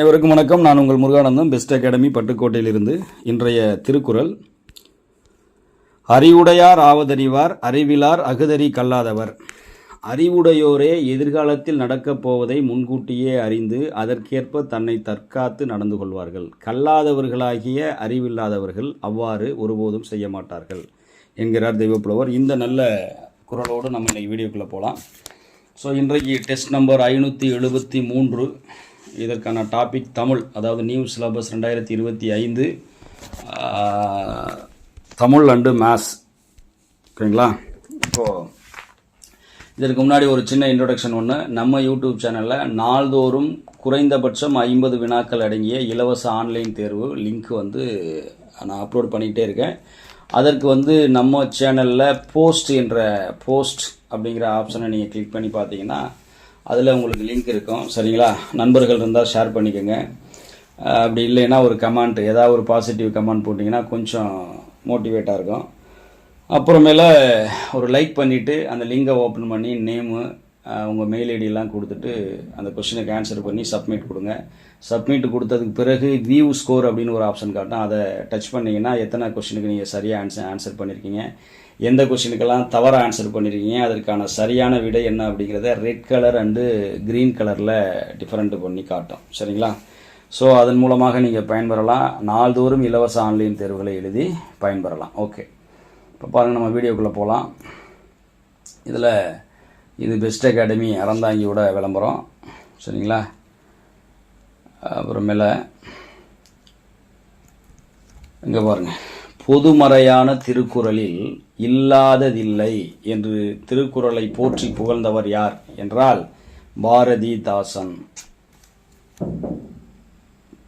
அனைவருக்கும் வணக்கம். நான் உங்கள் முருகானந்தம். பெஸ்ட் அகாடமி பட்டுக்கோட்டையிலிருந்து இன்றைய திருக்குறள். அறிவுடையார் ஆவதறிவார் அறிவிலார் அகுதறி கல்லாதவர். அறிவுடையோரே எதிர்காலத்தில் நடக்கப் போவதை முன்கூட்டியே அறிந்து அதற்கேற்ப தன்னை தற்காத்து நடந்து கொள்வார்கள். கல்லாதவர்களாகிய அறிவில்லாதவர்கள் அவ்வாறு ஒருபோதும் செய்ய மாட்டார்கள் என்கிறார் தெய்வப்புலவர். இந்த நல்ல குரலோடு நம்ம இன்றைக்கு வீடியோக்குள்ளே போகலாம் ஸோ இன்றைக்கு டெஸ்ட் நம்பர் ஐநூற்றி எழுபத்தி மூன்று. இதற்கான டாபிக் தமிழ் அதாவது நியூ சிலபஸ் ரெண்டாயிரத்தி இருபத்தி ஐந்து தமிழ் அண்டு மேத்ஸ் ஓகேங்களா? இப்போது இதற்கு முன்னாடி ஒரு சின்ன இன்ட்ரொடக்ஷன் ஒன்று நம்ம யூடியூப் சேனலில் நாள்தோறும் குறைந்தபட்சம் ஐம்பது வினாக்கள் அடங்கிய இலவச ஆன்லைன் தேர்வு லிங்க் வந்து நான் அப்லோட் பண்ணிக்கிட்டே இருக்கேன். அதற்கு வந்து நம்ம சேனலில் போஸ்ட் என்ற போஸ்ட் அப்படிங்கிற ஆப்ஷனை நீங்கள் கிளிக் பண்ணி பார்த்தீங்கன்னா அதில் உங்களுக்கு லிங்க் இருக்கும். சரிங்களா? நண்பர்கள் இருந்தால் ஷேர் பண்ணிக்கோங்க. அப்படி இல்லைன்னா ஒரு கமெண்ட் ஏதாவது ஒரு பாசிட்டிவ் கமெண்ட் போட்டிங்கன்னா கொஞ்சம் மோட்டிவேட்டாக இருக்கும். அப்புறமேல ஒரு லைக் பண்ணிவிட்டு அந்த லிங்கை ஓப்பன் பண்ணி நேமு உங்கள் மெயில் ஐடியெல்லாம் கொடுத்துட்டு அந்த கொஷினுக்கு ஆன்சர் பண்ணி சப்மிட் கொடுங்க. சப்மிட் கொடுத்ததுக்கு பிறகு வியூ ஸ்கோர் அப்படின்னு ஒரு ஆப்ஷன் காட்டும் அதை டச் பண்ணிங்கன்னா எத்தனை கொஷினுக்கு நீங்கள் சரியாக ஆன்சர் ஆன்சர் பண்ணியிருக்கீங்க எந்த கொஷினுக்கெல்லாம் தவறாக ஆன்சர் பண்ணியிருக்கீங்க அதற்கான சரியான விடை என்ன அப்படிங்கிறத ரெட் கலர் அண்டு க்ரீன் கலரில் டிஃப்ரெண்ட் பண்ணி காட்டும். சரிங்களா? ஸோ அதன் மூலமாக நீங்கள் பயன்பெறலாம். நாள்தோறும் இலவச ஆன்லைன் தேர்வுகளை எழுதி பயன்பெறலாம். ஓகே இப்போ பாருங்கள் நம்ம வீடியோக்குள்ளே போகலாம் இதில் இது பெஸ்ட் அகாடமி அறந்தாங்கியோட விளம்பரம். சரிங்களா? அப்புறமேல இங்கே பாருங்க. பொதுமறையான திருக்குறளில் இல்லாததில்லை என்று திருக்குறளை போற்றி புகழ்ந்தவர் யார் என்றால் பாரதிதாசன்.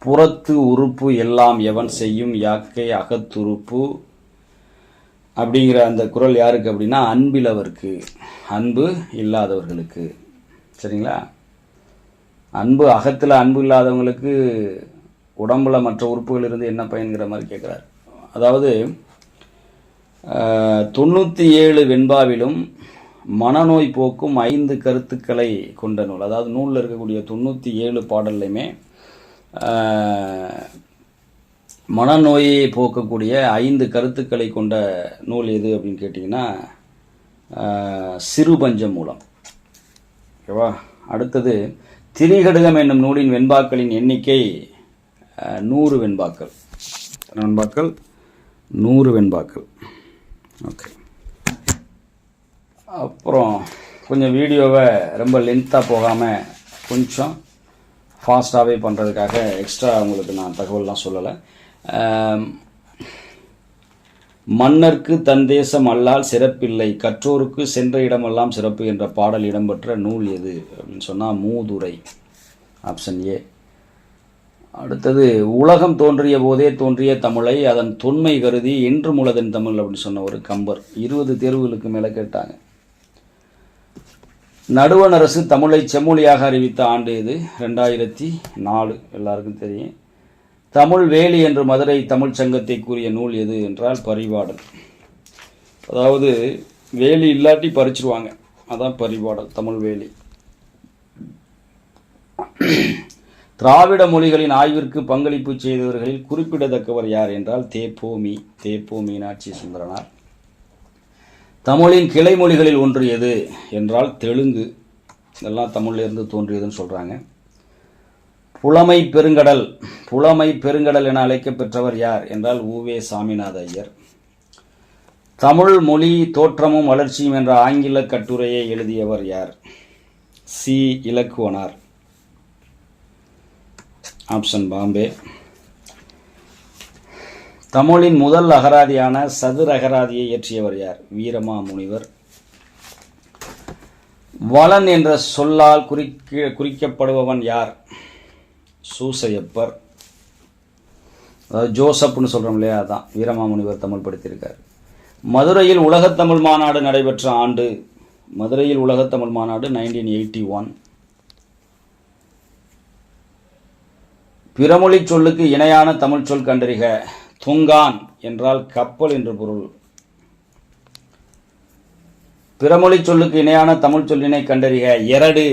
புறத்து உறுப்பு எல்லாம் எவன் செய்யும் யாக்கை அகத்துறுப்பு? அப்படிங்கிற அந்த குறள் யாருக்கு அப்படின்னா அன்பிலவருக்கு. அன்பு இல்லாதவர்களுக்கு. சரிங்களா? அன்பு அகத்தில் அன்பு இல்லாதவங்களுக்கு உடம்புல மற்ற உறுப்புகள் இருந்து என்ன பயன்கிற மாதிரி கேட்குறாரு அதாவது தொண்ணூற்றி ஏழு வெண்பாவிலும் மனநோய் போக்கும் ஐந்து கருத்துக்களை கொண்ட நூல். அதாவது நூலில் இருக்கக்கூடிய தொண்ணூற்றி ஏழு பாடல்லையுமே மனநோயை போக்கக்கூடிய ஐந்து கருத்துக்களை கொண்ட நூல் எது அப்படின்னு கேட்டிங்கன்னா சிறுபஞ்ச மூலம். ஓகேவா? அடுத்தது திரிகடுகம் என்னும் நூலின் வெண்பாக்களின் எண்ணிக்கை நூறு வெண்பாக்கள். வெண்பாக்கள்? நூறு வெண்பாக்கள். ஓகே. அப்புறம் கொஞ்சம் வீடியோவை ரொம்ப லென்த்தாக போகாமல் கொஞ்சம் ஃபாஸ்ட்டாகவே பண்ணுறதுக்காக எக்ஸ்ட்ரா உங்களுக்கு நான் தகவல்லாம் சொல்லலை. மன்னர்க்கு தன் தேசம் அல்லால் சிறப்பில்லை கற்றோருக்கு சென்ற இடமெல்லாம் சிறப்பு என்ற பாடல் இடம்பெற்ற நூல் எது அப்படின்னு சொன்னால் மூதுரை ஆப்ஷன் ஏ. அடுத்தது உலகம் தோன்றிய போதே தோன்றிய தமிழை அதன் தொன்மை கருதி என்று முலதன் தமிழ் அப்படின்னு சொன்ன ஒரு கம்பர். இருபது தேர்வுகளுக்கு மேலே கேட்டாங்க. நடுவண் அரசு தமிழை செம்மொழியாக அறிவித்த ஆண்டு இது ரெண்டாயிரத்தி நாலு. எல்லாருக்கும் தெரியும். தமிழ் வேலி என்று மதுரை தமிழ்ச் சங்கத்தை கூறிய நூல் எது என்றால் பரிபாடல் அதாவது வேலி இல்லாட்டி பறிச்சிருவாங்க. அதான் பரிபாடல் தமிழ் வேலி. திராவிட மொழிகளின் ஆய்விற்கு பங்களிப்பு செய்தவர்களில் குறிப்பிடத்தக்கவர் யார் என்றால் தேப்போமி தேப்போ மீனாட்சி சுந்தரனார். தமிழின் கிளை மொழிகளில் ஒன்று எது என்றால் தெலுங்கு. இதெல்லாம் தமிழ்ல இருந்து தோன்றியதுன்னு சொல்கிறாங்க புலமை பெருங்கடல் புலமை பெருங்கடல் என அழைக்கப்பெற்றவர் யார் என்றால் உவே சாமிநாத ஐயர். தமிழ் மொழி தோற்றமும் வளர்ச்சியும் என்ற ஆங்கில கட்டுரையை எழுதியவர் யார்? சி. இலக்குவனார். ஆப்ஷன் பாம்பே. தமிழின் முதல் அகராதியான சதுர அகராதியை இயற்றியவர் யார்? வீரமா முனிவர் வளன் என்ற சொல்லால் குறிக்க குறிக்கப்படுபவன் யார்? சூசையப்பர் அதாவது ஜோசப்னு சொல்கிறோம் இல்லையா? அதான். வீரமாமுனிவர் தமிழ் படுத்தியிருக்கார் மதுரையில் உலகத்தமிழ் மாநாடு நடைபெற்ற ஆண்டு மதுரையில் உலகத்தமிழ் மாநாடு நைன்டீன் எயிட்டி ஒன் பிறமொழி சொல்லுக்கு இணையான தமிழ் சொல் கண்டறிக. துங்கான் என்றால் கப்பல் என்று பொருள். பிறமொழி சொல்லுக்கு இணையான தமிழ் சொல்லினை கண்டறிக. எரடு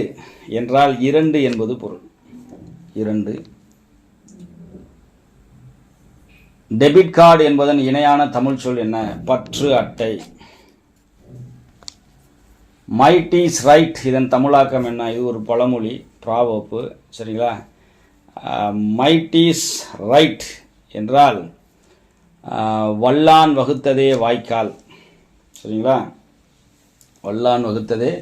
என்றால் இரண்டு என்பது பொருள். இரண்டு. டெபிட் கார்டு என்பதன் இணையான தமிழ் சொல் என்ன? பற்று அட்டை. Might is right. இதன் தமிழாக்கம் என்ன? இது ஒரு பழமொழி ப்ராவப்பு. சரிங்களா? மைட் இஸ் ரைட் என்றால் வல்லான் வகுத்ததே வாய்க்கால். சரிங்களா? வல்லான் வகுத்ததே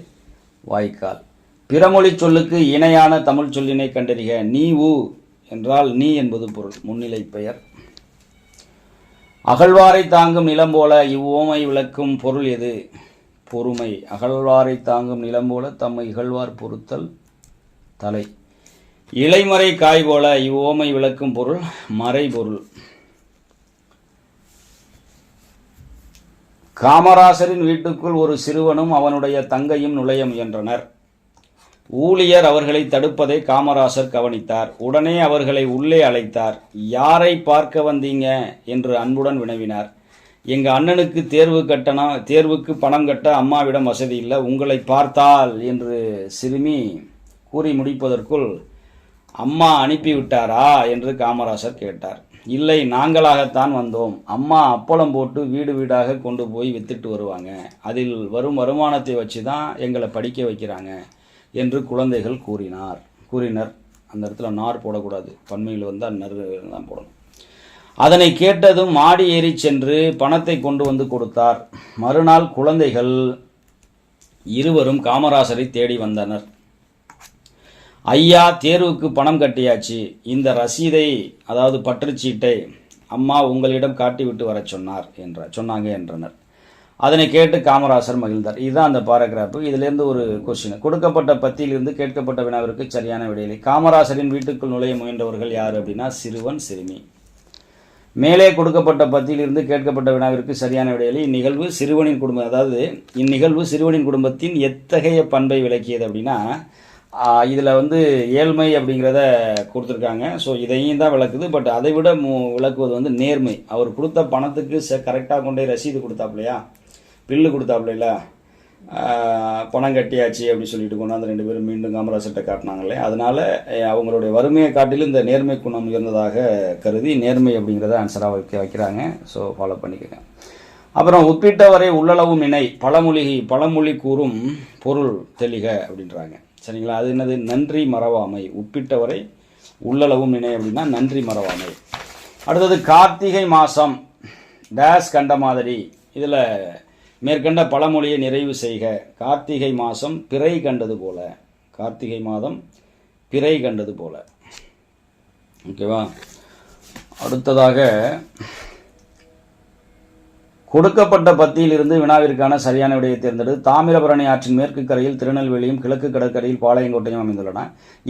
வாய்க்கால். பிறமொழி சொல்லுக்கு இணையான தமிழ் சொல்லினை கண்டறிக. நீ ஊ என்றால் நீ என்பது பொருள். முன்னிலை பெயர். அகழ்வாரை தாங்கும் நிலம் போல இவ்வோமை விளக்கும் பொருள் எது? பொறுமை. அகழ்வாரை தாங்கும் நிலம் போல தம்மை இகழ்வார் பொறுத்தல் தலை. இலைமறை காய் போல இவ்வோமை விளக்கும் பொருள் மறைபொருள் காமராசரின் வீட்டுக்குள் ஒரு சிறுவனும் அவனுடைய தங்கையும் நுழைய முயன்றனர். ஊழியர் அவர்களை தடுப்பதை காமராசர் கவனித்தார். உடனே அவர்களை உள்ளே அழைத்தார். யாரை பார்க்க வந்தீங்க? என்று அன்புடன் வினவினார். எங்க அண்ணனுக்கு தேர்வு கட்டணம் தேர்வுக்கு பணம் கட்ட அம்மாவிடம் வசதி இல்லை. உங்களை பார்த்தால் என்று சிறுமி கூறி முடிப்பதற்குள் அம்மா அனுப்பிவிட்டாரா என்று காமராசர் கேட்டார். இல்லை நாங்களாகத்தான் வந்தோம். அம்மா அப்பளம் போட்டு வீடு வீடாக கொண்டு போய் வித்துட்டு வருவாங்க. அதில் வரும் வருமானத்தை வச்சு தான் எங்களை படிக்க வைக்கிறாங்க. என்று குழந்தைகள் கூறினார். கூறினர் அந்த இடத்துல நார் போடக்கூடாது. பன்மையில் வந்து நறு தான் போடணும். அதனை கேட்டதும் மாடி ஏறி சென்று பணத்தை கொண்டு வந்து கொடுத்தார். மறுநாள் குழந்தைகள் இருவரும் காமராசரை தேடி வந்தனர். ஐயா தேர்வுக்கு பணம் கட்டியாச்சு. இந்த ரசீதை அதாவது பற்றுச்சீட்டை அம்மா உங்களிடம் காட்டிவிட்டு வரச் சொன்னார் என்றார். சொன்னாங்க என்றனர். அதனை கேட்டு காமராசர் மகிழ்ந்தார். இதுதான் அந்த பாராகிராஃப் இதிலிருந்து ஒரு கொஸ்டின் கொடுக்கப்பட்ட பத்தியிலிருந்து கேட்கப்பட்ட வினாவிற்கு சரியான விடையிலை. காமராசரின் வீட்டுக்குள் நுழைய முயன்றவர்கள் யார் அப்படின்னா சிறுவன் சிறுமி. மேலே கொடுக்கப்பட்ட பத்தியிலிருந்து கேட்கப்பட்ட வினாவிற்கு சரியான விடையிலை இந்நிகழ்வு சிறுவனின் குடும்பம் அதாவது இந்நிகழ்வு சிறுவனின் குடும்பத்தின் எத்தகைய பண்பை விளக்கியது அப்படின்னா இதில் வந்து ஏழ்மை அப்படிங்கிறத கொடுத்துருக்காங்க. ஸோ இதையும் தான் விளக்குது. பட் அதை விட மு- விளக்குவது வந்து நேர்மை. அவர் கொடுத்த பணத்துக்கு ச கரெக்டாக கொண்டே ரசீது கொடுத்தாப்லையா பில்லு கொடுத்தாப்புல பணம் கட்டியாச்சு அப்படின்னு சொல்லிட்டு கொண்டாந்து ரெண்டு பேரும் மீண்டும் காமராசர்கிட்ட காட்டினாங்களே அதனால அவங்களுடைய வறுமையை காட்டிலும் இந்த நேர்மை குணம் உயர்ந்ததாக கருதி நேர்மை அப்படிங்கிறத ஆன்சராக வைக்க வைக்கிறாங்க. ஸோ ஃபாலோ பண்ணிக்கோங்க. அப்புறம் ஒப்பிட்டவரை உள்ளளவும் நினை பழமொழி பழமொழி கூறும் பொருள் தெளிக அப்படின்றாங்க. சரிங்களா? அது என்னது? நன்றி மறவாமை. ஒப்பிட்டவரை உள்ளளவும் நினை அப்படின்னா நன்றி மறவாமை. அடுத்தது கார்த்திகை மாதம் டேஸ் கண்ட மாதிரி. இதில் மேற்கண்ட பழமொழியை நிறைவு செய்க. கார்த்திகை மாதம் பிறை கண்டது போல. கார்த்திகை மாதம் பிறை கண்டது போல. ஓகேவா அடுத்ததாக கொடுக்கப்பட்ட பத்தியிலிருந்து வினாவிற்கான சரியான விடையை தேர்ந்தெடுத்து தாமிரபரணி ஆற்றின் மேற்கு கரையில் திருநெல்வேலியும் கிழக்கு கடற்கரையில் பாளையங்கோட்டையும் அமைந்துள்ளன.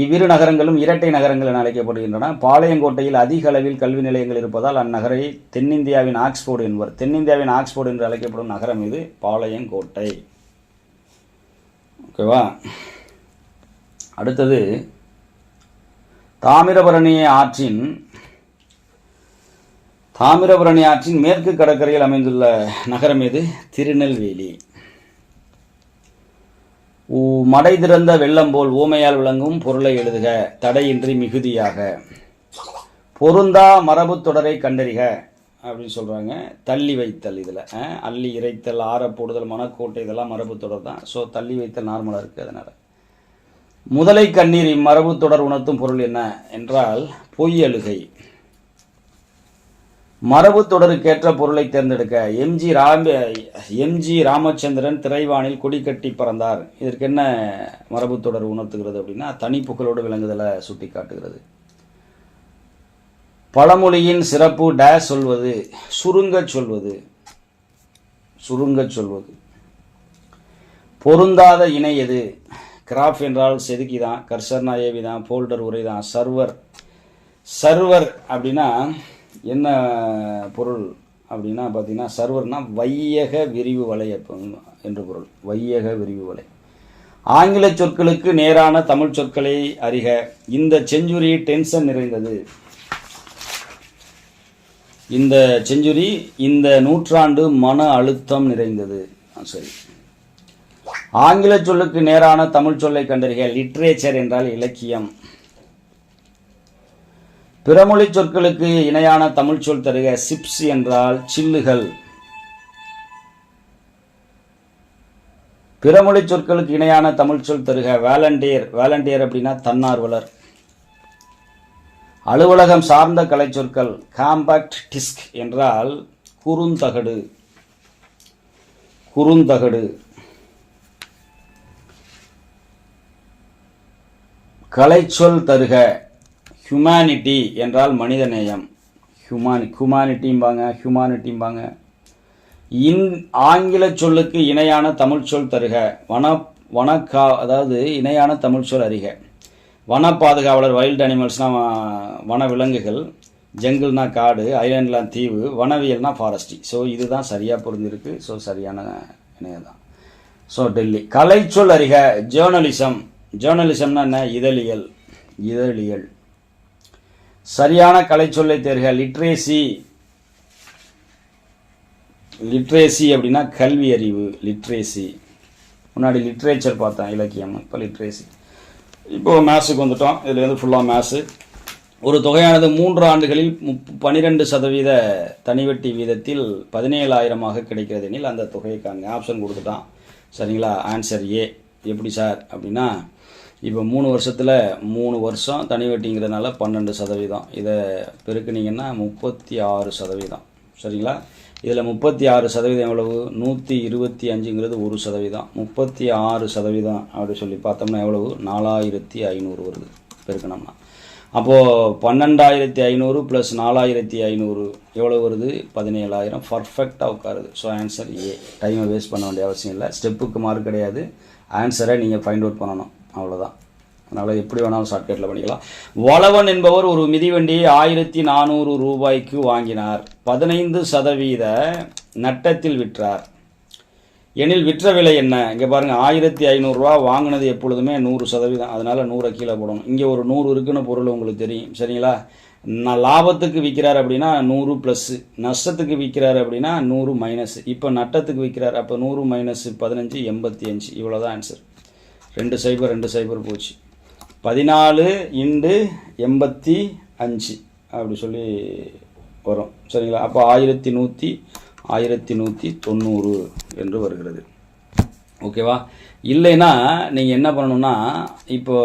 இவ்விரு நகரங்களும் இரட்டை நகரங்கள் என அழைக்கப்படுகின்றன. பாளையங்கோட்டையில் அதிக அளவில் கல்வி நிலையங்கள் இருப்பதால் அந்நகரை தென்னிந்தியாவின் ஆக்ஸ்போர்டு என்பர் தென்னிந்தியாவின் ஆக்ஸ்போர்டு என்று அழைக்கப்படும் நகரம் இது பாளையங்கோட்டை. ஓகேவா அடுத்தது தாமிரபரணி ஆற்றின் தாமிரபரணி ஆற்றின் மேற்கு கடற்கரையில் அமைந்துள்ள நகரம் எது? திருநெல்வேலி. ஊ- மடை திறந்த வெள்ளம் போல் ஊமையால் விளங்கும் பொருளை எழுதுக. தடையின்றி மிகுதியாக. பொருந்தா மரபு தொடரை கண்டறிக அப்படின்னு சொல்கிறாங்க தள்ளி வைத்தல் இதில் அள்ளி இறைத்தல் ஆற போடுதல் மனக்கோட்டை இதெல்லாம் மரபு தொடர் தான். ஸோ தள்ளி வைத்தல் நார்மலாக இருக்குது அதனால். முதலை கண்ணீர் இம்மரபு தொடர் உணர்த்தும் பொருள் என்ன? என்றால் பொய் அழுகை மரபு தொடருக்கேற்ற பொருளை தேர்ந்தெடுக்க எம்ஜி ராம எம்ஜி ராமச்சந்திரன் திரைவானில் கொடி கட்டி பறந்தார். இதற்கு என்ன மரபு தொடர் உணர்த்துகிறது அப்படின்னா தனி புகழோடு விளங்குதலை சுட்டி காட்டுகிறது பழமொழியின் சிறப்பு டே சொல்வது சுருங்கச் சொல்வது சுருங்கச் சொல்வது. பொருந்தாத இணை எது? கிராஃப் என்றால் செதுக்கி தான் கர்சர்னா ஏவி தான் ஃபோல்டர் உரை தான் சர்வர் சர்வர் அப்படின்னா என்ன பொருள் அப்படின்னா பார்த்தீங்கன்னா சர்வர்னா வையக விரிவு வலை என்று பொருள். வையக விரிவு வலை. ஆங்கில சொற்களுக்கு நேரான தமிழ் சொற்களை அறிக. இந்த செஞ்சுரி டென்ஷன் நிறைந்தது. இந்த செஞ்சுரி இந்த நூற்றாண்டு மன அழுத்தம் நிறைந்தது. சரி. ஆங்கில சொல்லுக்கு நேரான தமிழ் சொல்லை கண்டறிக. லிட்ரேச்சர் என்றால் இலக்கியம். பிறமொழி சொற்களுக்கு இணையான தமிழ் சொல் தருக. சிப்ஸ் என்றால் சில்லுகள். பிறமொழி சொற்களுக்கு இணையான தமிழ் சொல் தருக. வேலண்டியர். வேலண்டியர் அப்படின்னா தன்னார்வலர். அலுவலகம் சார்ந்த கலை சொற்கள். காம்பாக்ட் டிஸ்க் என்றால் குறுந்தகடு. குறுந்தகடு. கலைச்சொல் தருக. ஹியூமனிட்டி என்றால் மனிதநேயம். ஹியூமானி ஹியூமானிட்டிம்பாங்க ஹியூமானிட்டிம்பாங்க இன் ஆங்கில சொல்லுக்கு இணையான தமிழ் சொல் தருக. வன வனக்கா அதாவது இணையான தமிழ் சொல் அறிக. வன பாதுகாவலர் வைல்ட் அனிமல்ஸ்னால் வன விலங்குகள். ஜங்கிள்னா காடு ஐலாண்ட்லாம் தீவு வனவியல்னா ஃபாரஸ்டி ஸோ இதுதான் சரியாக பொருந்திருக்கு ஸோ சரியான இணையம் தான். ஸோ டெல்லி. கலைச்சொல் அறிக. ஜேர்னலிசம் ஜேர்னலிசம்னா என்ன? இதழியல். இதழியல். சரியான கலைச்சொல்லை தேர்க. லிட்ரேசி. லிட்ரேசி அப்படின்னா கல்வி அறிவு லிட்ரேசி. முன்னாடி லிட்ரேச்சர் பார்த்தேன் இலக்கியம். இப்போ லிட்ரேசி. இப்போது மேத்ஸுக்கு வந்துட்டோம். இதில் வந்து ஃபுல்லாக மேத்ஸு ஒரு தொகையானது மூன்று ஆண்டுகளில் முப் பன்னிரெண்டு சதவீத தனிவட்டி வீதத்தில் பதினேழாயிரமாக கிடைக்கிறது எனில் அந்த தொகையை காணுங்க ஆப்ஷன் கொடுத்துட்டான். சரிங்களா? ஆன்சர் ஏ எப்படி சார் அப்படின்னா இப்போ மூணு வருஷத்தில் மூணு வருஷம் தனி வட்டிங்கிறதுனால பன்னெண்டு சதவீதம். இதை பெருக்குனிங்கன்னா முப்பத்தி ஆறு சதவீதம். சரிங்களா? இதில் முப்பத்தி ஆறு சதவீதம் எவ்வளவு? நூற்றி இருபத்தி அஞ்சுங்கிறது ஒரு சதவீதம். முப்பத்தி ஆறு சதவீதம் அப்படின்னு சொல்லி பார்த்தோம்னா எவ்வளவு? நாலாயிரத்தி ஐநூறு வருது பெருக்கணும்னா அப்போது பன்னெண்டாயிரத்தி ஐநூறு ப்ளஸ் நாலாயிரத்தி ஐநூறு எவ்வளோ வருது? பதினேழாயிரம். பர்ஃபெக்டாக உட்காருது. ஸோ ஆன்சர் ஏ டைமை வேஸ்ட் பண்ண வேண்டிய அவசியம் இல்லை. ஸ்டெப்புக்கு மார்க் கிடையாது. ஆன்சரை நீங்கள் ஃபைண்ட் அவுட் பண்ணணும். அவ்வளோதான் அதனால் எப்படி வேணாலும் ஷார்ட்கட்டில் பண்ணிக்கலாம். வளவன் என்பவர் ஒரு மிதிவண்டியை ஆயிரத்தி நானூறு ரூபாய்க்கு வாங்கினார். பதினைந்து சதவீத நட்டத்தில் விற்றார். எனில் விற்ற விலை என்ன? இங்கே பாருங்கள் ஆயிரத்தி ஐநூறுரூவா வாங்கினது எப்பொழுதுமே நூறு சதவீதம். அதனால் நூறை கீழே போடணும். இங்கே ஒரு நூறு இருக்குன்னு பொருள் உங்களுக்கு தெரியும். சரிங்களா? நான் லாபத்துக்கு விற்கிறார் அப்படின்னா நூறு ப்ளஸ்ஸு நஷ்டத்துக்கு விற்கிறார் அப்படின்னா நூறு மைனஸ் இப்போ நட்டத்துக்கு விற்கிறார். அப்போ நூறு மைனஸ் பதினஞ்சு எண்பத்தி அஞ்சு. இவ்வளோ தான் ஆன்சர் ரெண்டு சைபர் ரெண்டு சைபர் போச்சு. பதினாலு இண்டு எண்பத்தி அஞ்சு அப்படி சொல்லி வரும். சரிங்களா? அப்போ ஆயிரத்தி நூற்றி ஆயிரத்தி நூற்றி தொண்ணூறு என்று வருகிறது. ஓகேவா? இல்லைன்னா நீங்கள் என்ன பண்ணணும்னா இப்போ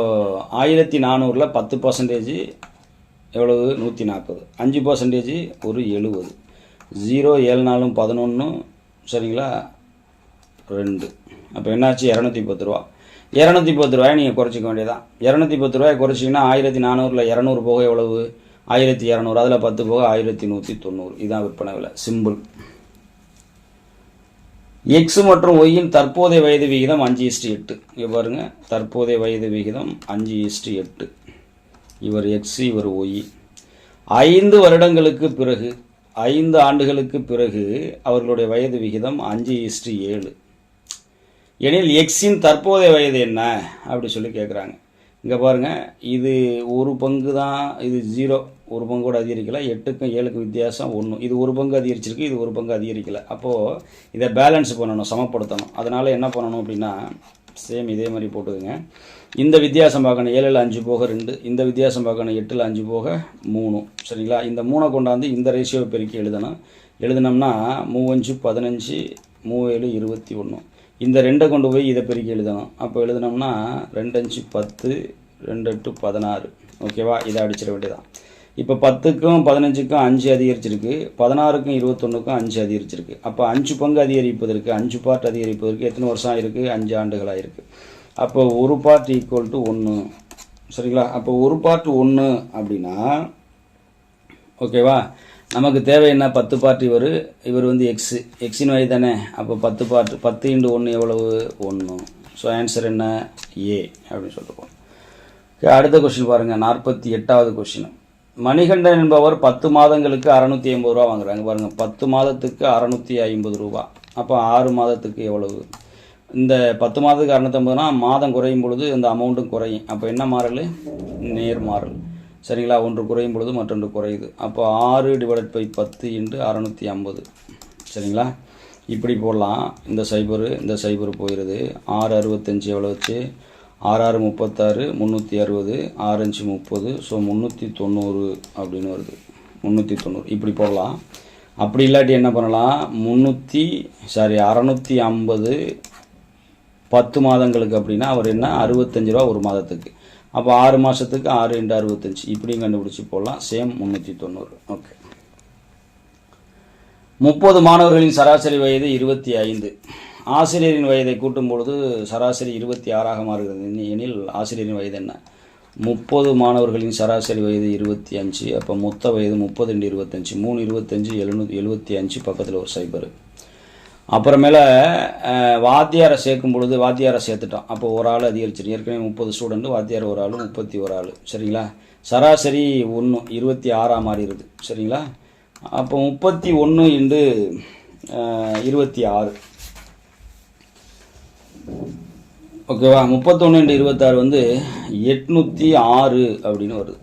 ஆயிரத்தி நானூறில் பத்து பர்சன்டேஜ் எவ்வளவு? நூற்றி நாற்பது. அஞ்சு பர்சன்டேஜ் ஒரு எழுபது. ஜீரோ ஏழு நாலும் பதினொன்று சரிங்களா? ரெண்டு. அப்போ என்னாச்சு? இரநூத்தி பத்து ரூபா. இரநூத்தி பத்து ரூபாயை நீங்கள் குறைச்சிக்க வேண்டியதான் இரநூத்தி பத்து ரூபாய் குறைச்சிங்கன்னா ஆயிரத்தி நானூறில் இரநூறு போக எவ்வளவு? ஆயிரத்தி இரநூறு அதில் பத்து போக ஆயிரத்தி நூற்றி தொண்ணூறு. இதுதான் விற்பனை விலை. சிம்பிள் எக்ஸ் மற்றும் ஒய்யின் தற்போதைய வயது விகிதம் அஞ்சு இஸ்டி எட்டு. இங்கே பாருங்கள் தற்போதைய வயது விகிதம் அஞ்சு இஸ்டி எட்டு. இவர் எக்ஸ் இவர் ஒய் ஐந்து வருடங்களுக்கு பிறகு ஐந்து ஆண்டுகளுக்கு பிறகு அவர்களுடைய வயது விகிதம் அஞ்சு இஸ்டி ஏழு. எனில் எக்ஸின் தற்போதைய வயது என்ன? அப்படி சொல்லி கேட்குறாங்க இங்கே பாருங்கள் இது ஒரு பங்கு தான் இது ஜீரோ ஒரு பங்கு கூட அதிகரிக்கலை எட்டுக்கும் ஏழுக்கும் வித்தியாசம் ஒன்று இது ஒரு பங்கு அதிகரிச்சிருக்கு இது ஒரு பங்கு அதிகரிக்கலை. அப்போது இதை பேலன்ஸ் பண்ணணும் சமப்படுத்தணும். அதனால் என்ன பண்ணணும் அப்படின்னா சேம் இதே மாதிரி போட்டுக்குங்க. இந்த வித்தியாசம் பார்க்கணும் ஏழில் அஞ்சு போக ரெண்டு. இந்த வித்தியாசம் பார்க்கணும் எட்டில் அஞ்சு போக மூணு. சரிங்களா? இந்த மூணை கொண்டாந்து இந்த ரேஷியோவை பெருக்கி எழுதணும். எழுதினோம்னா மூவஞ்சு பதினஞ்சு மூவேழு இருபத்தி ஒன்று இந்த ரெண்டை கொண்டு போய் இதை பெருக்கி எழுதணும். அப்போ எழுதினோம்னா ரெண்டு அஞ்சு பத்து ரெண்டு எட்டு பதினாறு. ஓகேவா? இதை அடிச்சிட வேண்டியதான் இப்போ பத்துக்கும் பதினஞ்சுக்கும் அஞ்சு அதிகரிச்சிருக்கு. பதினாறுக்கும் இருபத்தொன்றுக்கும் அஞ்சு அதிகரிச்சிருக்கு. அப்போ அஞ்சு பங்கு அதிகரிப்பதற்கு அஞ்சு பார்ட் அதிகரிப்பதற்கு எத்தனை வருஷம் ஆயிருக்கு? அஞ்சு ஆண்டுகளாக இருக்குது அப்போ ஒரு பார்ட் ஈக்குவல் டு ஒன்று சரிங்களா? அப்போ ஒரு பார்ட் ஒன்று அப்படின்னா ஓகேவா? நமக்கு தேவை என்ன? பத்து பார்ட் இவர். இவர் வந்து எக்ஸு எக்ஸின் வழி தானே. அப்போ பத்து பார்ட் பத்து இன்டு ஒன்று எவ்வளவு? ஒன்று ஸோ ஆன்சர் என்ன? ஏ அப்படின்னு சொல்லிருக்கோம் அடுத்த கொஸ்டின் பாருங்கள் நாற்பத்தி எட்டாவது கொஸ்டின் மணிகண்டன் என்பவர் பத்து மாதங்களுக்கு அறநூற்றி ஐம்பது ரூபா வாங்குறாங்க. பாருங்கள் பத்து மாதத்துக்கு அறநூற்றி ஐம்பது ரூபா. அப்போ ஆறு மாதத்துக்கு எவ்வளவு? இந்த பத்து மாதத்துக்கு அறநூற்றம்பதுனா மாதம் குறையும் பொழுது இந்த அமௌண்ட்டும் குறையும். அப்போ என்ன மாறல்? நேர் மாறல் சரிங்களா? ஒன்று குறையும் பொழுது மற்றொன்று குறையுது. அப்போ ஆறு டிவைடட் பை பத்து இன்ட்டு அறநூற்றி ஐம்பது. சரிங்களா? இப்படி போடலாம். இந்த சைபரு இந்த சைபர் போயிடுது ஆறு அறுபத்தஞ்சு எவ்வளோ வச்சு? ஆறு ஆறு முப்பத்தாறு முந்நூற்றி அறுபது ஆரஞ்சு முப்பது. ஸோ முந்நூற்றி தொண்ணூறு அப்படின்னு வருது. முந்நூற்றி தொண்ணூறு. இப்படி போடலாம். அப்படி இல்லாட்டி என்ன பண்ணலாம்? முந்நூற்றி சாரி அறநூற்றி ஐம்பது பத்து மாதங்களுக்கு அப்படின்னா அவர் என்ன? அறுபத்தஞ்சு ரூபா ஒரு மாதத்துக்கு. அப்போ ஆறு மாதத்துக்கு ஆறு ரெண்டு அறுபத்தஞ்சு. இப்படியும் கண்டுபிடிச்சி போடலாம். சேம் முந்நூற்றி தொண்ணூறு ஓகே. முப்பது மாணவர்களின் சராசரி வயது இருபத்தி ஐந்து. ஆசிரியரின் வயதை கூட்டும் பொழுது சராசரி இருபத்தி ஆறாக மாறுகிறது. எனில் ஆசிரியரின் வயது என்ன? முப்பது மாணவர்களின் சராசரி வயது இருபத்தி அஞ்சு. அப்போ மொத்த வயது முப்பது ரெண்டு இருபத்தஞ்சு. மூணு இருபத்தஞ்சு எழுநூத்தி எழுபத்தி அஞ்சு பக்கத்தில் ஒரு சைபர். அப்புறமேல வாத்தியாரை சேர்க்கும் பொழுது வாத்தியாரை சேர்த்துட்டோம். அப்போ ஒரு ஆள் அதிகரிச்சிடும் ஏற்கனவே முப்பது ஸ்டூடெண்ட்டு வாத்தியார் ஒரு ஆள் முப்பத்தி ஒரு ஆள். சரிங்களா? சராசரி ஒன்று இருபத்தி ஆறாக மாறிடுது சரிங்களா? அப்போ முப்பத்தி ஒன்று இண்டு இருபத்தி ஆறு. ஓகேவா? முப்பத்தொன்று இண்டு இருபத்தாறு வந்து எட்நூற்றி ஆறு அப்படின்னு வருது.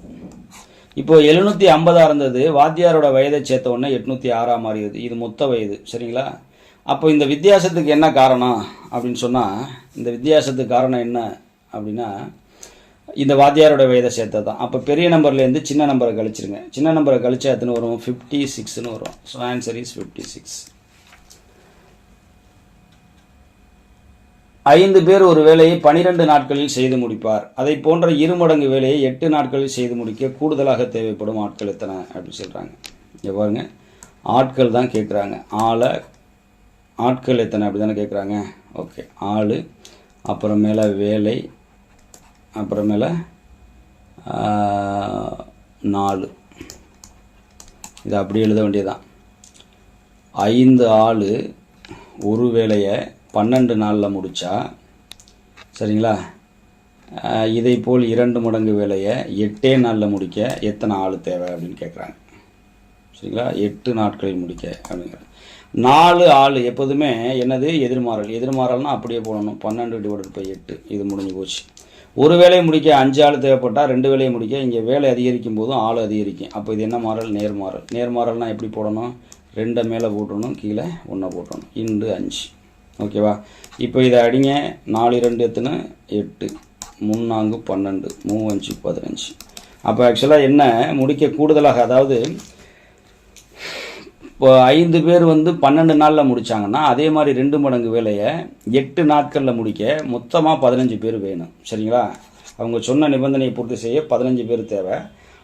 இப்போ எழுநூற்றி ஐம்பதாக இருந்தது. வாத்தியாரோட வயதை சேர்த்த உடனே எட்நூற்றி ஆறாக மாறிடுது இது மொத்த வயது. சரிங்களா? அப்போ இந்த வித்தியாசத்துக்கு என்ன காரணம் அப்படின்னு சொன்னால் இந்த வித்தியாசத்துக்கு காரணம் என்ன அப்படின்னா இந்த வாத்தியாரோட வயதை சேர்த்தது தான் அப்போ பெரிய நம்பர்லேருந்து சின்ன நம்பரை கழிச்சிருங்க. சின்ன நம்பரை கழிச்சா எத்தனை வரும்? ஃபிஃப்டி சிக்ஸ்னு வரும். So answer is fifty six ஐந்து பேர் ஒரு வேலையை பனிரெண்டு நாட்களில் செய்து முடிப்பார். அதை போன்ற இருமடங்கு வேலையை எட்டு நாட்களில் செய்து முடிக்க கூடுதலாக தேவைப்படும் ஆட்கள் எத்தனை? அப்படின்னு சொல்கிறாங்க இங்க ஆட்கள் தான் கேட்குறாங்க ஆளை ஆட்கள் எத்தனை அப்படி தானே கேட்குறாங்க ஓகே ஆள் அப்புறமேல வேலை அப்புறமேல நாலு. இது அப்படி எழுத வேண்டியதுதான். ஐந்து ஆள் ஒரு வேலையை பன்னெண்டு நாளில் முடித்தா சரிங்களா? இதை போல் இரண்டு மடங்கு வேலையை எட்டே நாளில் முடிக்க எத்தனை ஆள் தேவை அப்படின்னு கேட்குறாங்க சரிங்களா? எட்டு நாட்களில் முடிக்க அப்படிங்கிறது நாலு ஆள் எப்போதுமே என்னது? எதிர்மாறல். எதிர்மாறல்னா அப்படியே போடணும். பன்னெண்டு டிவைடட் பை எட்டு. இது முடிஞ்சு போச்சு. ஒரு வேலையை முடிக்க அஞ்சு ஆள் தேவைப்பட்டால் ரெண்டு வேலையை முடிக்க இங்கே வேலை அதிகரிக்கும் போதும் ஆள் அதிகரிக்கும். அப்போ இது என்ன மாறல்? நேர்மாறல். நேர்மாறல்னால் எப்படி போடணும்? ரெண்டை மேலே போட்டணும் கீழே ஒன்றை போட்டணும் இண்டு அஞ்சு. ஓகேவா? இப்போ இதை அடிங்க. நாலு ரெண்டு எத்தனை? எட்டு. முன்னாங்கு பன்னெண்டு. மூவஞ்சு பதினஞ்சு. அப்போ ஆக்சுவலாக என்ன? முடிக்க கூடுதலாக அதாவது இப்போ ஐந்து பேர் வந்து பன்னெண்டு நாளில் முடித்தாங்கன்னா அதே மாதிரி ரெண்டு மடங்கு வேலையை எட்டு நாட்களில் முடிக்க மொத்தமாக பதினஞ்சு பேர் வேணும். சரிங்களா? அவங்க சொன்ன நிபந்தனையை பூர்த்தி செய்ய பதினஞ்சு பேர் தேவை.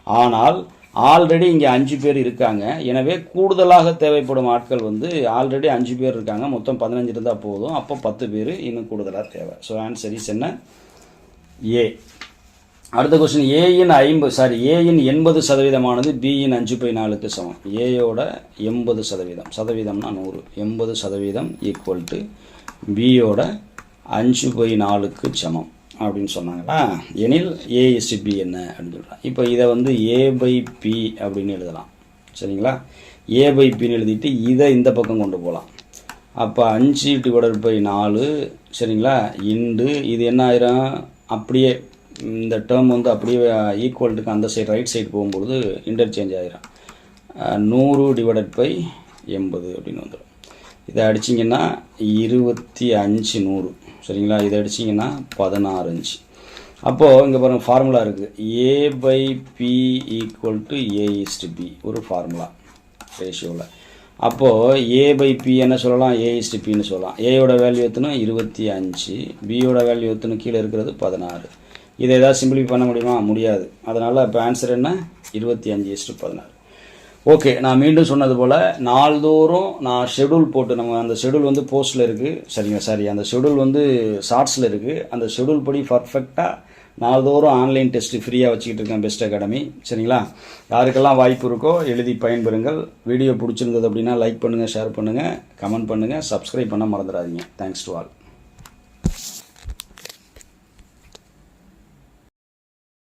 ஆனால் ஆல்ரெடி இங்கே அஞ்சு பேர் இருக்காங்க. எனவே கூடுதலாக தேவைப்படும் ஆட்கள் வந்து ஆல்ரெடி அஞ்சு பேர் இருக்காங்க. மொத்தம் பதினஞ்சு இருந்தால் போதும். அப்போ பத்து பேர் இன்னும் கூடுதலாக தேவை. ஸோ ஆன்சர் இஸ் என்ன? ஏ அடுத்த கொஸ்டின் ஏயின் ஐம்பது சாரி ஏயின் எண்பது சதவீதமானது பியின் அஞ்சு பை நாலுக்கு சமம். ஏயோட எண்பது சதவீதம். சதவீதம்னா நூறு. எண்பது சதவீதம் ஈக்குவல் டு பியோட அஞ்சு பை நாலுக்கு சமம் அப்படின்னு சொன்னாங்களா? எனில் ஏ பி என்ன அப்படின்னு சொல்கிறாங்க இப்போ இதை வந்து ஏ பை பி அப்படின்னு எழுதலாம். சரிங்களா? ஏ பை பின்னு எழுதிட்டு இதை இந்த பக்கம் கொண்டு போகலாம் அப்போ அஞ்சு டிவைடட் பை நாலு சரிங்களா? இண்டு இது என்ன ஆயிரும்? அப்படியே இந்த டேர்ம் வந்து அப்படியே uh, ஈக்குவல்ட்டுக்கு அந்த சைடு ரைட் சைடு போகும்பொழுது இன்டர்சேஞ்ச் ஆகிடும் uh, நூறு டிவைடட் பை எண்பது அப்படின்னு வந்துடும் இதை அடிச்சிங்கன்னா இருபத்தி அஞ்சு நூறு. சரிங்களா? இதை அடிச்சிங்கன்னா பதினாறு அஞ்சு. அப்போது இங்கே பாருங்கள் ஃபார்முலா இருக்குது A by B equal to A is to B ஒரு ஃபார்முலா ரேஷியோவில் அப்போது ஏ பை பி என்ன சொல்லலாம்? ஏ இஸ்டு பின்னு சொல்லலாம். ஏயோட வேல்யூ எத்தனும் இருபத்தி அஞ்சு. பியோட வேல்யூ எத்தனும் கீழே இருக்கிறது பதினாறு. இதை ஏதாவது சிம்பிளிஃபை பண்ண முடியுமா? முடியாது. அதனால் இப்போ ஆன்சர் என்ன? இருபத்தி அஞ்சு இஸ்டு பதினாறு. ஓகே நான் மீண்டும் சொன்னது போல் நாள்தோறும் நான் ஷெடியூல் போட்டு நம்ம அந்த ஷெடியூல் வந்து போஸ்ட்டில் இருக்குது சரிங்க சாரி. அந்த ஷெடியூல் வந்து ஷார்ட்ஸில் இருக்குது அந்த ஷெடியூல் படி பர்ஃபெக்டாக நாள்தோறும் ஆன்லைன் டெஸ்ட் ஃப்ரீயாக வச்சுக்கிட்டு இருக்கேன் பெஸ்ட் அகாடமி சரிங்களா? யாருக்கெல்லாம் வாய்ப்பு இருக்கோ எழுதி பயன்பெறுங்கள். வீடியோ பிடிச்சிருந்தது அப்படின்னா லைக் பண்ணுங்கள் ஷேர் பண்ணுங்கள் கமெண்ட் பண்ணுங்கள் சப்ஸ்கிரைப் பண்ண மறந்துடாதீங்க. Thanks to all